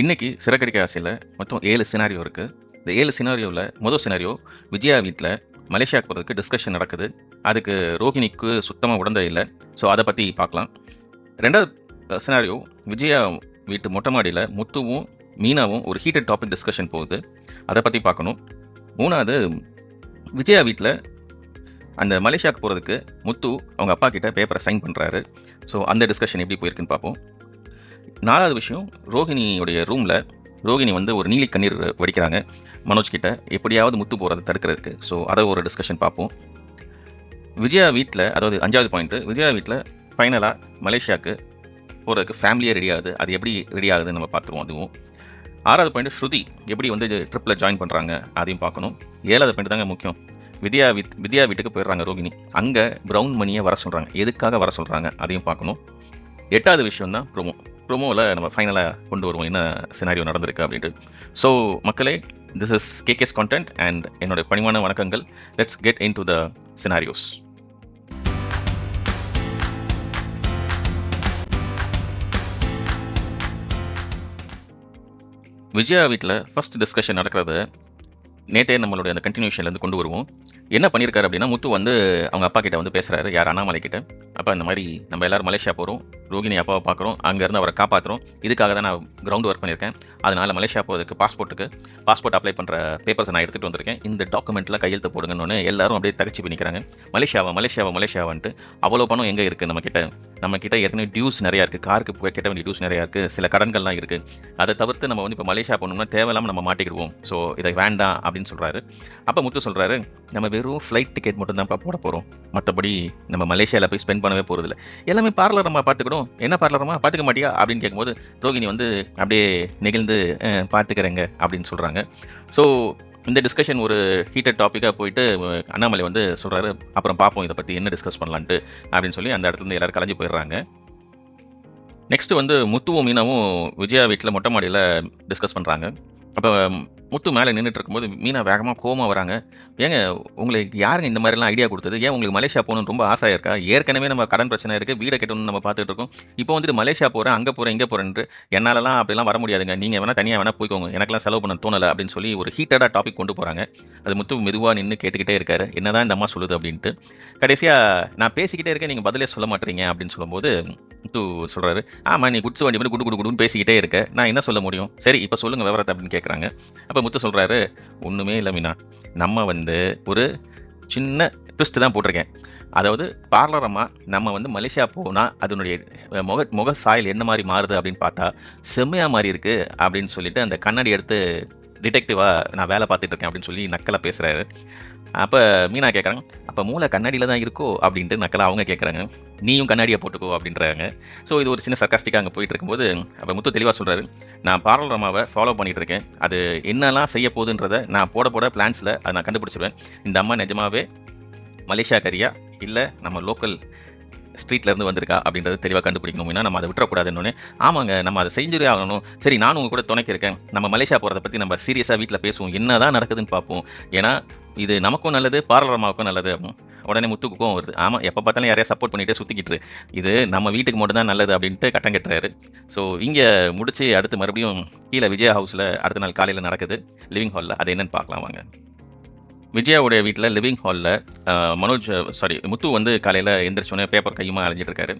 இன்னைக்கு சிறகடிக்க ஆசையில் மொத்தம் ஏழு சினாரியோ இருக்குது இந்த ஏழு சினாரியோவில் முதல் சினாரியோ விஜயா வீட்டில் மலேசியாவுக்கு போகிறதுக்கு டிஸ்கஷன் நடக்குது. அதுக்கு ரோஹிணிக்கு சுத்தமாக உடந்தே இல்லை. ஸோ அதை பற்றி பார்க்கலாம். ரெண்டாவது சினாரியோ விஜயா வீட்டு மொட்டை மாடியில் முத்துவும் மீனாவும் ஒரு ஹீட்டட் டாபிக் டிஸ்கஷன் போகுது. அதை பற்றி பார்க்கணும். மூணாவது விஜயா வீட்டில் அந்த மலேசியாவுக்கு போகிறதுக்கு முத்து அவங்க அப்பா கிட்ட பேப்பரை சைன் பண்ணுறாரு ஸோ அந்த டிஸ்கஷன் எப்படி போயிருக்குன்னு பார்ப்போம். நாலாவது விஷயம் ரோஹிணியுடைய ரூமில் ரோகிணி வந்து ஒரு நீலி கண்ணீர் வடிக்கிறாங்க. மனோஜ் கிட்ட எப்படியாவது முத்து போகிறத தடுக்கிறதுக்கு. ஸோ அதை ஒரு டிஸ்கஷன் பார்ப்போம். விஜயா வீட்டில் அதாவது அஞ்சாவது பாயிண்ட்டு விஜயா வீட்டில் ஃபைனலாக மலேசியாவுக்கு போகிறதுக்கு ஃபேமிலியே ரெடி ஆகுது. அது எப்படி ரெடி ஆகுதுன்னு நம்ம பார்த்துருவோம் அதுவும். ஆறாவது பாயிண்ட் ஸ்ருதி எப்படி வந்து ட்ரிப்பில் ஜாயின் பண்ணுறாங்க அதையும் பார்க்கணும். ஏழாவது பாயிண்ட் தாங்க முக்கியம். வித்யா வித் வித்யா வீட்டுக்கு போயிடுறாங்க ரோகிணி. அங்கே ப்ரௌன் மணியை வர சொல்கிறாங்க எதுக்காக வர சொல்கிறாங்க அதையும் பார்க்கணும். எட்டாவது விஷயம் தான் ப்ரோமோ ப்ரோமோவில் நம்ம ஃபைனலாக கொண்டு வருவோம். என்ன சினாரியோ நடந்திருக்கு அப்படின்ட்டு. ஸோ மக்களே this is KKS content and என்னோட பணிவான வணக்கங்கள். Let's get into the scenarios Vijaya வீட்டில் ஃபஸ்ட் டிஸ்கஷன் நடக்கிறத நேற்றே நம்மளுடைய அந்த கண்டினியூஷன்லேருந்து கொண்டு வருவோம். என்ன பண்ணியிருக்காரு அப்படின்னா முத்து வந்து அவங்க அப்பா கிட்ட வந்து பேசுகிறாரு யார்? அண்ணாமலை கிட்ட. அப்போ இந்த மாதிரி நம்ம எல்லாரும் மலேசியா போகிறோம் ரோகிணி அப்பாவை பார்க்குறோம். அங்கேருந்து அவரை காப்பாற்றுறோம் இதுக்காக தான் நான் கிரவுண்ட் ஒர்க் பண்ணியிருக்கேன். அதனால் மலேசியா போகிறதுக்கு பாஸ்போர்ட்டுக்கு பாஸ்போர்ட் அப்ளை பண்ணுற பேப்பர்ஸை நான் எடுத்துகிட்டு வந்திருக்கேன். இந்த டாக்குமெண்ட்டில் கையெழுத்து போடுங்கன்னு எல்லாரும் அப்படியே தகச்சு பண்ணிக்கிறாங்க மலேசியாவை மலேசியாவை மலேசியாவான்ட்டு அவ்வளோ பணம் எங்கே இருக்குது நம்மக்கிட்ட நம்மக்கிட்ட ஏற்கனவே டியூஸ் நிறையா இருக்குது காருக்கு கெட்ட வேண்டிய டியூஸ் நிறையா இருக்குது சில கடன்கள்லாம் இருக்குது அதை தவிர்த்து நம்ம வந்து இப்போ மலேசியா போகணும்னா தேவையில்லாமல் நம்ம மாட்டிக்கிடுவோம். ஸோ இதை வேண்டாம் அப்படின்னு சொல்கிறாரு அப்போ முத்து சொல்கிறாரு நம்ம வெறும் ஃப்ளைட் டிக்கெட் மட்டும் தான் போட போகிறோம் மற்றபடி நம்ம மலேசியாவில் போய் ஸ்பெண்ட் பண்ணவே போகிறதில்ல எல்லாமே பார்லர் நம்ம என்ன பார்லரமா பார்த்துக்க மாட்டியா? அப்படின்னு கேட்கும்போது ரோகிணி வந்து அப்படியே நெகிழ்ந்து பார்த்துக்கிறேங்க அப்படின்னு சொல்கிறாங்க ஸோ இந்த டிஸ்கஷன் ஒரு ஹீட்டட் டாப்பிக்காக போயிட்டு அண்ணாமலை வந்து சொல்கிறாரு அப்புறம் பார்ப்போம் இதை பற்றி என்ன டிஸ்கஸ் பண்ணலான்ட்டு அப்படின்னு சொல்லி அந்த இடத்துல இருந்து எல்லாரும் கலைஞ்சு போயிடுறாங்க. நெக்ஸ்ட்டு வந்து முத்துவும் மீனாவும் விஜயா வீட்டில் மொட்டை மாடியில் டிஸ்கஸ் பண்ணுறாங்க அப்போ முத்து மேலே நின்றுட்டு இருக்கும்போது மீனா வேகமாக கோமா வராங்க. ஏங்க உங்களுக்கு யாருங்க இந்த மாதிரிலாம் ஐடியா கொடுத்தது? ஏன் உங்களுக்கு மலேசியா போகணும்னு ரொம்ப ஆசையாக இருக்கா? ஏற்கனவே நம்ம கடன் பிரச்சனை இருக்குது வீடை கட்டணும்னு நம்ம பார்த்துட்டு இருக்கோம். இப்போ வந்துட்டு மலேசியா போகிறேன் அங்கே போகிறேன் இங்கே போகிறேன்ட்டு என்னாலலாம் அப்படிலாம் வர முடியாதுங்க. நீங்கள் வேணால் தனியாக வேணால் போய்க்கோங்க. எனக்கெல்லாம் செலவு பண்ண தோணலை அப்படின்னு சொல்லி ஒரு ஹீட்டடாக டாபிக் கொண்டு போகிறாங்க அது முத்து மெதுவாக நின்று கேட்டுக்கிட்டே இருக்காரு. என்னதான் இந்த அம்மா சொல்லுது அப்படின்ட்டு. கடைசியாக நான் பேசிக்கிட்டே இருக்கேன் நீங்கள் பதிலே சொல்ல மாட்டீங்க அப்படின்னு சொல்லும்போது முத்து சொல்கிறாரு ஆமாம் நீ குட்ஸ் வண்டி மாதிரி குடு குடு குடுன்னு பேசிக்கிட்டே இருக்க. நான் என்ன சொல்ல முடியும்? சரி இப்போ சொல்லுங்கள் விவரத்தை அப்படின்னு கேட்குறாங்க அப்போ முத்து சொல்கிறாரு ஒன்றுமே இல்லை மீனா. நம்ம வந்து ஒரு சின்ன ட்விஸ்ட் தான் போட்டிருக்கேன். அதாவது பார்லரமாக நம்ம வந்து மலேசியா போனால் அதனுடைய முக முக சாயல் என்ன மாதிரி மாறுது அப்படின்னு பார்த்தா செம்மையாக மாறி இருக்குது அப்படின்னு சொல்லிட்டு அந்த கண்ணாடி எடுத்து டிடெக்டிவாக நான் வேலை பார்த்துட்டு இருக்கேன் அப்படின்னு சொல்லி நக்கலாக பேசுகிறாரு அப்போ மீனா கேட்குறாங்க அப்போ மூளை கண்ணாடியில் தான் இருக்கோ? அப்படின்ட்டு நக்கலாக அவங்க கேட்குறாங்க நீயும் கண்ணாடியை போட்டுக்கோ அப்படின்றாங்க. ஸோ இது ஒரு சின்ன சர்க்காஸ்டிக்காக அங்கே போயிட்டு இருக்கும்போது அப்போ முத்து தெளிவாக சொல்கிறாரு நான் பார்லர் அம்மாவை ஃபாலோ பண்ணிட்டு இருக்கேன் அது என்னெல்லாம் செய்ய போகுதுன்றதை நான் போட போட பிளான்ஸில் அதை நான் கண்டுபிடிச்சிருவேன். இந்த அம்மா நிஜமாவே மலேசியா கரியா? இல்லை நம்ம லோக்கல் ஸ்ட்ரீட்லேருந்து வந்திருக்கா அப்படின்றத தெளிவாக கண்டுபிடிக்கணும் ஏன்னா நம்ம அதை விட்டுறக்கூடாதுன்னு ஆமாங்க நம்ம அதை செஞ்சுரே ஆகணும். சரி நானும் உங்கள் கூட துணைக்கிருக்கேன் நம்ம மலேசியா போகிறத பற்றி நம்ம சீரியஸாக வீட்டில் பேசுவோம். என்ன தான் நடக்குதுன்னு பார்ப்போம். ஏன்னா இது நமக்கும் நல்லது பார்லர் நல்லது. உடனே முத்துக்கும் வருது. ஆமாம் எப்போ பார்த்தாலும் யாரையா சப்போர்ட் பண்ணிகிட்டே சுற்றிக்கிட்டுரு இது நம்ம வீட்டுக்கு மட்டும் தான் நல்லது அப்படின்ட்டு கட்டம் கட்டுறாரு. ஸோ இங்கே முடிச்சு அடுத்து மறுபடியும் கீழே விஜயா ஹவுஸில் அடுத்த நாள் காலையில் நடக்குது. லிவிங் ஹாலில் அது என்னன்னு பார்க்கலாம் வாங்க. விஜயாவுடைய வீட்டில் லிவிங் ஹாலில் மனோஜ் சாரி முத்து வந்து காலையில் எந்திரிச்சோன்னே பேப்பர் கையுமா அலைஞ்சிட்டு இருக்காரு.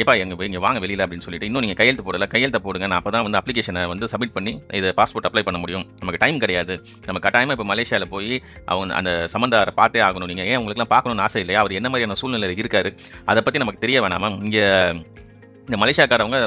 எங்கள் எப்பா இங்கே வாங்க வெளியில் அப்படின்னு சொல்லிட்டு இன்னும் நீங்கள் கையெழுத்து போடல கையெழுத்து போடுங்க நான் அப்போ தான் வந்து அப்ளிகேஷனை வந்து சப்மிட் பண்ணி இது பாஸ்போர்ட் அப்ளை பண்ண முடியும். நமக்கு டைம் கிடையாது. நம்ம கட்டாயமாக இப்போ மலேசியாவில் போய் அவங்க அந்த சம்மந்தாரை பார்த்தே ஆகணும். நீங்கள் ஏன் உங்களுக்குலாம் பார்க்கணும்னு ஆசை இல்லையா? அவர் என்ன மாதிரியான சூழ்நிலையில் இருக்காரு? அதை பற்றி நமக்கு தெரிய வேணாமா? இங்கே இந்த மலேசியாக்காரவங்க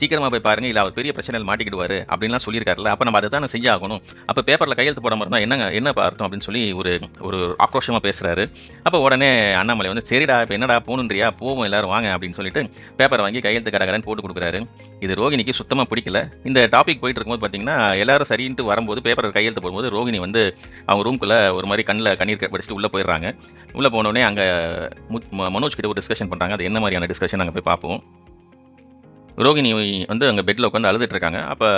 சீக்கிரமாக போய் பாருங்க இல்லை அவர் பெரிய பிரச்சனையில் மாட்டிக்கிடுவார் அப்படின்லாம் சொல்லியிருக்காருல்ல அப்போ நம்ம அதை தானே செஞ்சாகணும். அப்போ பேப்பரில் கையெழுத்து போடாமல் இருந்தால் என்னங்க என்ன அர்த்தம் அப்படின்னு சொல்லி ஒரு ஒரு ஆக்ரோஷமாக பேசுகிறாரு அப்போ உடனே அண்ணாமலை வந்து சரிடா இப்போ என்னடா போகணுன்றியா? போவோம் எல்லாரும் வாங்க அப்படின்னு சொல்லிட்டு பேப்பரை வாங்கி கையெழுத்து கடகடன்னு போட்டு கொடுக்குறாரு. இது ரோகிணிக்கு சுத்தமாக பிடிக்கல. இந்த டாபிக் போயிட்டு இருக்கும்போது பார்த்தீங்கன்னா எல்லாரும் சரின்ட்டு வரும்போது பேப்பரில் கையெழுத்து போடும்போது ரோகிணி வந்து அவங்க ரூம்குள்ளே ஒரு மாதிரி கண்ணில் கண்ணீர் படிச்சுட்டு உள்ளே போயிடுறாங்க. உள்ளே போனோடனே அங்கே மனோஜ் கிட்ட ஒரு டிஸ்கஷன் பண்ணுறாங்க அது என்ன மாதிரியான டிஸ்கஷன் அங்கே போய் பார்ப்போம் ரோகிணி வந்து அங்கே பெட்டில் உட்காந்து அழுதுட்டுருக்காங்க அப்போ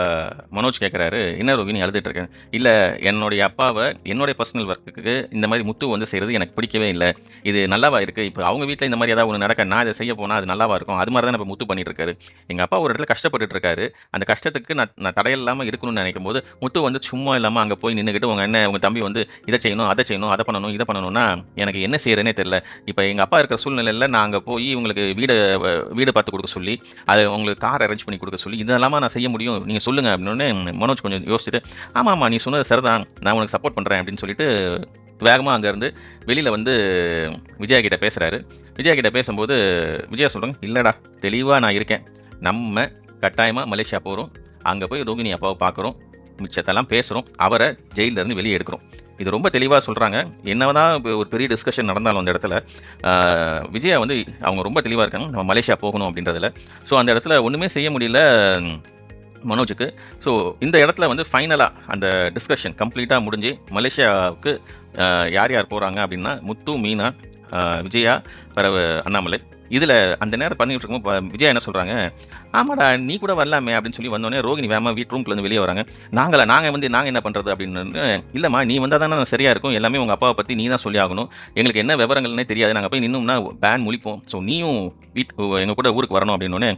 மனோஜ் கேட்குறாரு என்ன ரோகிணி அழுதுட்டுருக்கேன் இல்லை என்னுடைய அப்பாவை என்னுடைய பர்சனல் ஒர்க்குக்கு இந்த மாதிரி முத்து வந்து செய்கிறது எனக்கு பிடிக்கவே இல்லை. இது நல்லாவா இருக்குது இப்போ அவங்க வீட்டில் இந்த மாதிரி ஏதாவது ஒன்று நடக்க நான் இதை செய்ய போனால் அது நல்லாவா இருக்கும்? அது மாதிரி தான் இப்போ முத்து பண்ணிட்டு இருக்காரு. எங்கள் அப்பா ஒரு இடத்துல கஷ்டப்பட்டுருக்காரு அந்த கஷ்டத்துக்கு நான் நான் தடையில்லாமல் இருக்கணும்னு நினைக்கும் போது முத்து வந்து சும்மா இல்லாமல் அங்கே போய் நின்றுக்கிட்டு உங்கள் என்ன உங்கள் தம்பி வந்து இதை செய்யணும் அதை செய்யணும் அதை பண்ணணும் இதை பண்ணணும்னா எனக்கு என்ன செய்கிறேனே தெரில இப்போ எங்கள் அப்பா இருக்கிற சூழ்நிலையில் நான் அங்கே போய் உங்களுக்கு வீடு வீடு பார்த்து கொடுக்க சொல்லி அது உங்களுக்கு கார் அரேஞ்ச் பண்ணி கொடுக்க சொல்லி இதெல்லாமா நான் செய்ய முடியும். நீங்கள் சொல்லுங்கள் அப்படின்னு மனோஜ் கொஞ்சம் யோசிச்சுட்டு ஆமாம் ஆமாம் நீ சொன்னது சரிதான். நான் உனக்கு சப்போர்ட் பண்ணுறேன் அப்படின்னு சொல்லிட்டு வேகமாக அங்கேருந்து வெளியில் வந்து விஜயா கிட்ட பேசுகிறாரு விஜயா கிட்ட பேசும்போது விஜயா சொல்கிறாங்க இல்லைடா தெளிவாக நான் இருக்கேன். நம்ம கட்டாயமாக மலேசியா போகிறோம் அங்கே போய் ரோகிணி அப்பாவை பார்க்குறோம் மிச்சத்தெல்லாம் பேசுகிறோம் அவரை ஜெயிலிருந்து வெளியே எடுக்கிறோம். இது ரொம்ப தெளிவாக சொல்கிறாங்க என்னதான் இப்போ ஒரு பெரிய டிஸ்கஷன் நடந்தாலும் அந்த இடத்துல விஜயா வந்து அவங்க ரொம்ப தெளிவாக இருக்காங்க. நம்ம மலேசியா போகணும் அப்படின்றதுல. ஸோ அந்த இடத்துல ஒன்றுமே செய்ய முடியல மனோஜுக்கு. ஸோ இந்த இடத்துல வந்து ஃபைனலாக அந்த டிஸ்கஷன் கம்ப்ளீட்டாக முடிஞ்சு மலேசியாவுக்கு யார் யார் போகிறாங்க அப்படின்னா முத்து மீனா விஜயா பிறகு அண்ணாமலை. இதில் அந்த நேரம் பண்ணிட்டு இருக்கும்போது விஜயா என்ன சொல்கிறாங்க ஆமாடா நீ கூட வரலாமே அப்படின்னு சொல்லி வந்தோடனே ரோகிணி வேமா வீட் ரூம்லேருந்து வெளியே வராங்க. நாங்களா நாங்கள் வந்து நாங்கள் என்ன பண்ணுறது அப்படின்னு இல்லைம்மா நீ வந்தால் தானே சரியாக இருக்கும். எல்லாமே உங்கள் அப்பாவை பற்றி நீ தான் சொல்லி ஆகணும் எங்களுக்கு என்ன விவரங்கள்னே தெரியாது. நாங்கள் போய் நின்னோம்னா பேன் முழிப்போம். ஸோ நீயும் வீட் எங்கள் கூட ஊருக்கு வரணும் அப்படின்னோடனே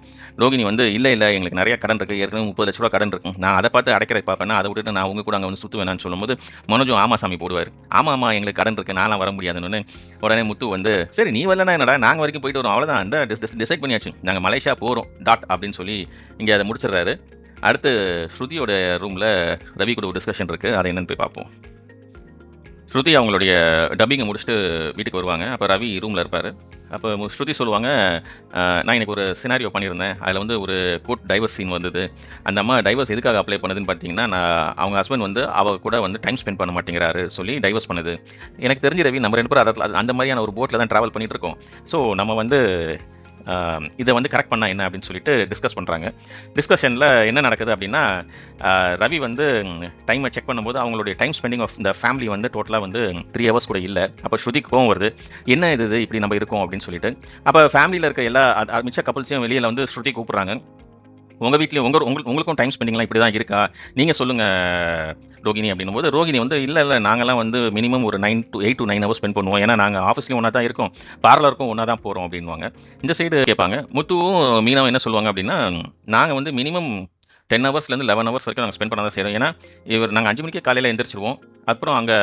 ரோகிணி வந்து இல்லை இல்லை எங்களுக்கு நிறைய கடன் இருக்குது ஏற்கனவே முப்பது லட்ச ரூபா கடன் இருக்கு. நான் அதை பார்த்து அடைக்கிற பார்ப்பேன் அதை விட்டுட்டு நான் உங்க கூட அங்கே வந்து சுற்று வேணான்னு சொல்லும்போது மனோஜும் ஆமா சாமி போடுவார். ஆமாம் ஆமாம் எங்களுக்கு கடன் இருக்குது நான்லாம் வர முடியாதுன்னு உடனே முத்து வந்து சரி நீ வரலன்னா என்னடா? நாங்கள் வரைக்கும் போயிட்டு வரோம். அவ்வளோதான் அந்த டிசைட் பண்ணியாச்சு. நாங்கள் மலேசியா போகிறோம் டாட் அப்படின்னு சொல்லி இங்கே அதை முடிச்சிடுறாரு. அடுத்து ஸ்ருதியோட ரூமில் ரவி கூட ஒரு டிஸ்கஷன் இருக்குது அதை என்னன்னு போய் பார்ப்போம். ஸ்ருதி அவங்களுடைய டப்பிங்கை முடிச்சுட்டு வீட்டுக்கு வருவாங்க. அப்போ ரவி ரூமில் இருப்பார். அப்போ ஸ்ருதி சொல்லுவாங்க நான் எனக்கு ஒரு சினாரியோ பண்ணியிருந்தேன். அதில் வந்து ஒரு கோர்ட் டைவர்ஸ் சீன் வந்தது. அந்த அம்மா டைவர்ஸ் எதுக்காக அப்ளை பண்ணுதுன்னு பார்த்தீங்கன்னா நான் அவங்க ஹஸ்பண்ட் வந்து அவ கூட வந்து டைம் ஸ்பெண்ட் பண்ண மாட்டேங்கிறாரு சொல்லி டைவர்ஸ் பண்ணுது. எனக்கு தெரிஞ்ச ரவி நம்ம ரெண்டு பேரும் அந்த மாதிரியான ஒரு போட்டில் தான் ட்ராவல் பண்ணிட்டு இருக்கோம். ஸோ நம்ம வந்து இதை வந்து கரெக்ட் பண்ணால் என்ன அப்படின்னு சொல்லிட்டு டிஸ்கஸ் பண்ணுறாங்க டிஸ்கஷனில் என்ன நடக்குது அப்படின்னா ரவி வந்து டைமை செக் பண்ணும்போது அவங்களுடைய டைம் ஸ்பெண்டிங் ஆஃப் இந்த ஃபேமிலி வந்து டோட்டலாக வந்து த்ரீ ஹவர்ஸ் கூட இல்லை. அப்போ ஸ்ருதிக்கு கோவம் வருது என்ன இது இது இப்படி நம்ம இருக்கோம் அப்படின்னு சொல்லிட்டு. அப்போ ஃபேமிலியில் இருக்க எல்லா மிச்ச கப்பல்ஸையும் வெளியில் வந்து ஸ்ருதி கூப்பிட்றாங்க. உங்கள் வீட்லேயும் உங்கள் உங்களுக்கு உங்களுக்கும் டைம் ஸ்பெண்டிங்லாம் இப்படி தான் இருக்கா? நீங்கள் சொல்லுங்கள் ரோகிணி அப்படின்னும் போது ரோகிணி வந்து இல்லை இல்லை நாங்கள்லாம் வந்து மினிமம் ஒரு nine to eight to nine hours spend பண்ணுவோம். ஏன்னா நாங்கள் ஆஃபீஸ்லேயும் ஒன்றா தான் இருக்கோம். பார்லருக்கும் ஒன்றா தான் போகிறோம் அப்படின்வாங்க இந்த சைடு கேட்பாங்க. முத்துவும் மீனாவும் என்ன சொல்லுவாங்க அப்படின்னா நாங்கள் வந்து மினிமம் டென் ஹவர்ஸ்லேருந்து லெவன் ஹவர்ஸ் வரைக்கும் நாங்கள் ஸ்பெண்ட் பண்ண தான் செய்கிறோம் ஏன்னா இவர் நாங்கள் அஞ்சு மணிக்கே காலையில் எந்திரிச்சிருவோம். அப்புறம் அங்கே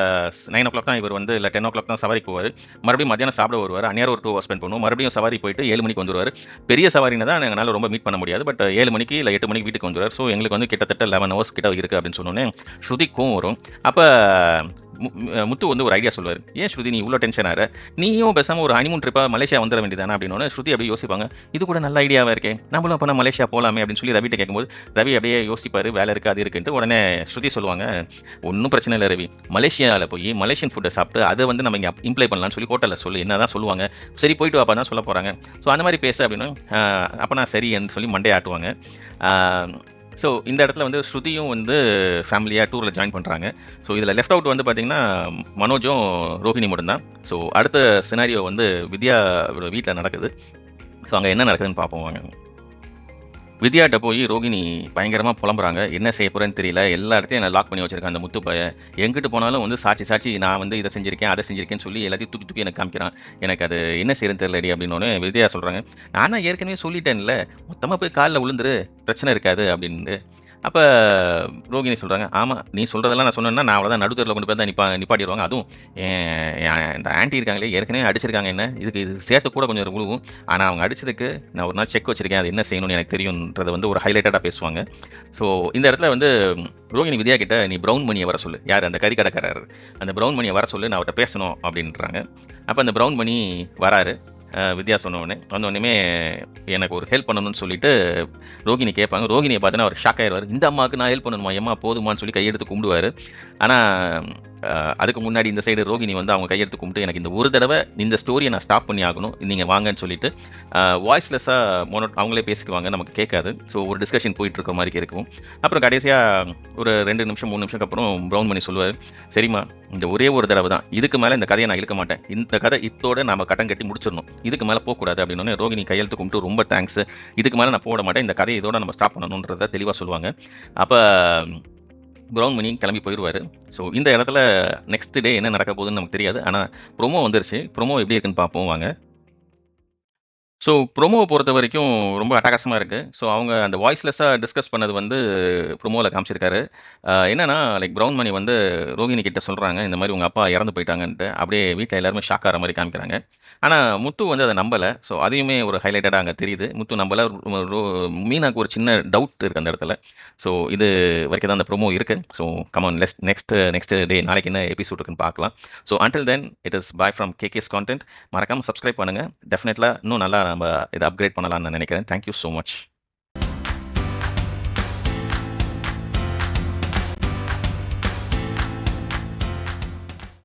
நைன் ஓ கிளாக் தான் இவர் வந்து இல்லை டென் ஓ கிளாக் தான் சவாரிக்கு போவார். மறுபடியும் மத்தியானம் சாப்பிட வருவார். அந்நேரம் ஒரு டூ ஹவர் ஸ்பெண்ட் பண்ணுவோம். மறுபடியும் சவாரி போயிட்டு ஏழு மணிக்கு வந்துருவார். பெரிய சவாரினா தான் எங்களால் ரொம்ப மீட் பண்ண முடியாது. பட் ஏழு மணிக்கு இல்லை எட்டு மணிக்கு வீட்டுக்கு வந்துருவார். ஸோ எங்களுக்கு வந்து கிட்டத்தட்ட லெவன் ஹவர்ஸ் கிட்ட இருக்குது அப்படின்னு சொன்னோன்னே ஸ்ருதிக்கும் வரும். அப்போ முத்து வந்து ஒரு ஐடியா சொல்லுவார். ஏன் ஸ்ருதி நீ இவ்வளோ டென்ஷன் ஆகிற நீயும் பேசாமல் ஒரு ஹனிமூன் ட்ரிப்பாக மலேசியா வந்துட வேண்டியதானே? அப்படின்னு ஸ்ருதி அப்படியே யோசிப்பாங்க. இது கூட நல்ல ஐடியாவாக இருக்கே. நம்மளும் அப்போ மலேசியா போகலாமே அப்படின்னு சொல்லி ரவிட்ட கேட்கும்போது ரவி அப்படியே யோசிப்பார் வேலை இருக்குது அது இருக்குன்ட்டு. உடனே ஸ்ருதி சொல்லுவாங்க ஒன்றும் பிரச்சனை இல்லை ரவி. மலேசியாவில் போய் மலேசியன் ஃபுட்டை சாப்பிட்டு அதை வந்து நம்ம இங்கே இம்ப்ளை பண்ணலாம்னு சொல்லி ஹோட்டலில் சொல்லி என்ன தான் சொல்லுவாங்க. சரி போயிட்டு வாப்பா தான் சொல்ல போகிறாங்க ஸோ அந்த மாதிரி பேச அப்படின்னு அப்போ நான் சரின்னு சொல்லி மண்டே ஆட்டுவாங்க. ஸோ இந்த இடத்துல வந்து ஸ்ருதியும் வந்து ஃபேமிலியாக டூரில் ஜாயின் பண்ணுறாங்க ஸோ இதில் லெஃப்ட் அவுட் வந்து பார்த்திங்கன்னா மனோஜும் ரோஹிணி மட்டும்தான். ஸோ அடுத்த சினாரியோ வந்து வித்யாவோட வீட்டில் நடக்குது. ஸோ அங்கே என்ன நடக்குதுன்னு பார்ப்போம் வாங்க. வித்யாட்ட போய் ரோகிணி பயங்கரமாக புலம்புறாங்க. என்ன செய்ய போகிறேன்னு தெரியல. எல்லா இடத்தையும் நான் லாக் பண்ணி வச்சிருக்கேன். அந்த முத்து பையன் எங்கிட்டு போனாலும் வந்து சாட்சி சாட்சி நான் வந்து இதை செஞ்சிருக்கேன் அதை செஞ்சிருக்கேன்னு சொல்லி எல்லாத்தையும் தூக்கி தூக்கி எனக்கு காமிக்கிறான். எனக்கு அது என்ன செய்யறதுன்னு தெரியலடி அப்படின்னு வித்யா சொல்கிறாங்க நானும் ஏற்கனவே சொல்லிட்டேன்ல. மொத்தமாக போய் காலில் விழுந்துரு. பிரச்சனை இருக்காது அப்படின்னு அப்போ ரோகிணி சொல்கிறாங்க ஆமாம் நீ சொல்கிறதெல்லாம் நான் சொன்னேன்னா நான் அவ்வளோதான் நடுத்தரில் கொண்டு போய் தான் நிப்பா நிப்பாட்டிடுவாங்க. அதுவும் இந்த ஆன்ட்டி இருக்காங்களே ஏற்கனவே அடிச்சிருக்காங்க என்ன? இதுக்கு இது சேர்த்து கூட கொஞ்சம் விழுவும் ஆனால் அவங்க அடிச்சதுக்கு நான் ஒரு நாள் செக் வச்சிருக்கேன் அது என்ன செய்யணும்னு எனக்கு தெரியுன்றதை வந்து ஒரு ஹைலைட்டடாக பேசுவாங்க. ஸோ இந்த இடத்துல வந்து ரோகிணி வித்யா கிட்ட நீ ப்ரௌன் மணியை வர சொல்லு. யார்? அந்த கறிக்கடைக்காரர். அந்த ப்ரௌன் மணியை வர சொல்லு நான் அவர்கிட்ட பேசணும் அப்படின்றாங்க. அப்போ அந்த ப்ரௌன் மணி வராரு. வித்யா சொன்னோடனே வந்தோடனே வந்த உடனே எனக்கு ஒரு ஹெல்ப் பண்ணணும்னு சொல்லிட்டு ரோகிணி கேட்பாங்க. ரோகிணியை பார்த்தீங்கன்னா அவர் ஷாக் ஆயிடுவார். இந்த அம்மாவுக்கு நான் ஹெல்ப் பண்ணணுமா? எம்மா போதுமான்னு சொல்லி கையெடுத்து கும்பிடுவார். ஆனால் அதுக்கு முன்னாடி இந்த சைடு ரோகிணி வந்து அவங்க கையெழுத்து கும்பிட்டு எனக்கு இந்த ஒரு தடவை இந்த ஸ்டோரியை நான் ஸ்டாப் பண்ணி ஆகணும். நீங்கள் வாங்கன்னு சொல்லிட்டு வாய்ஸ்லெஸ்ஸாக மோனோ அவங்களே பேசிக்குவாங்க நமக்கு கேட்காது. ஸோ ஒரு டிஸ்கஷன் போயிட்டு இருக்க மாதிரி இருக்கும் அப்புறம் கடைசியாக ஒரு ரெண்டு நிமிஷம் மூணு நிமிஷத்துக்கு அப்புறம் ப்ரௌன் பண்ணி சொல்லுவார் சரிம்மா இந்த ஒரே ஒரு தடவை தான். இதுக்கு மேலே இந்த கதையை நான் இழுக்க மாட்டேன். இந்த கதை இத்தோட நம்ம கட்டம் கட்டி முடிச்சிடணும். இதுக்கு மேலே போகக்கூடாது. அப்படின்னு ரோகிணி கையெழுத்து கும்பிட்டு ரொம்ப தேங்க்ஸ் இதுக்கு மேலே நான் போட மாட்டேன். இந்த கதையை இதோட நம்ம ஸ்டாப் பண்ணணுன்றத தெளிவாக சொல்லுவாங்க. அப்போ ப்ரௌன் மணி கிளம்பி போயிடுவார். ஸோ இந்த இடத்துல நெக்ஸ்ட் டே என்ன நடக்க போகுதுன்னு நமக்கு தெரியாது. ஆனால் ப்ரோமோ வந்துருச்சு. ப்ரோமோ எப்படி இருக்குன்னு பார்ப்போம் வாங்க. ஸோ ப்ரோமோவை பொறுத்த வரைக்கும் ரொம்ப அட்டகாசமாக இருக்குது ஸோ அவங்க அந்த வாய்ஸ்லெஸ்ஸாக டிஸ்கஸ் பண்ணது வந்து ப்ரோமோவில் காமிச்சிருக்காரு. என்னென்னா என்னன்னா லைக் ப்ரௌன் மணி வந்து ரோகிணி கிட்ட சொல்கிறாங்க இந்த மாதிரி உங்கள் அப்பா இறந்து போயிட்டாங்கன்ட்டு. அப்படியே வீட்டில் எல்லாருமே ஷாக் ஆகிற மாதிரி காமிக்கிறாங்க. ஆனால் முத்து வந்து அதை நம்பலை. ஸோ அதையுமே ஒரு ஹைலைட்டடாக அங்கே தெரியுது. முத்து நம்பலை. ரோ- மீனாக்கு ஒரு சின்ன டவுட் இருக்குது அந்த இடத்துல. ஸோ இது வரைக்கும் தான் அந்த ப்ரோமோ இருக்குது so come on let's next next day நாளைக்கு என்ன எபிசோட் இருக்குன்னு பார்க்கலாம். So until then it is bye from KKS content மறக்காமல் சப்ஸ்கிரைப் பண்ணுங்கள் டெஃபினெட்லாக இன்னும் நல்லா நம்ம இதை அப்கிரேட் பண்ணலாம்னு நான் நினைக்கிறேன். Thank you so much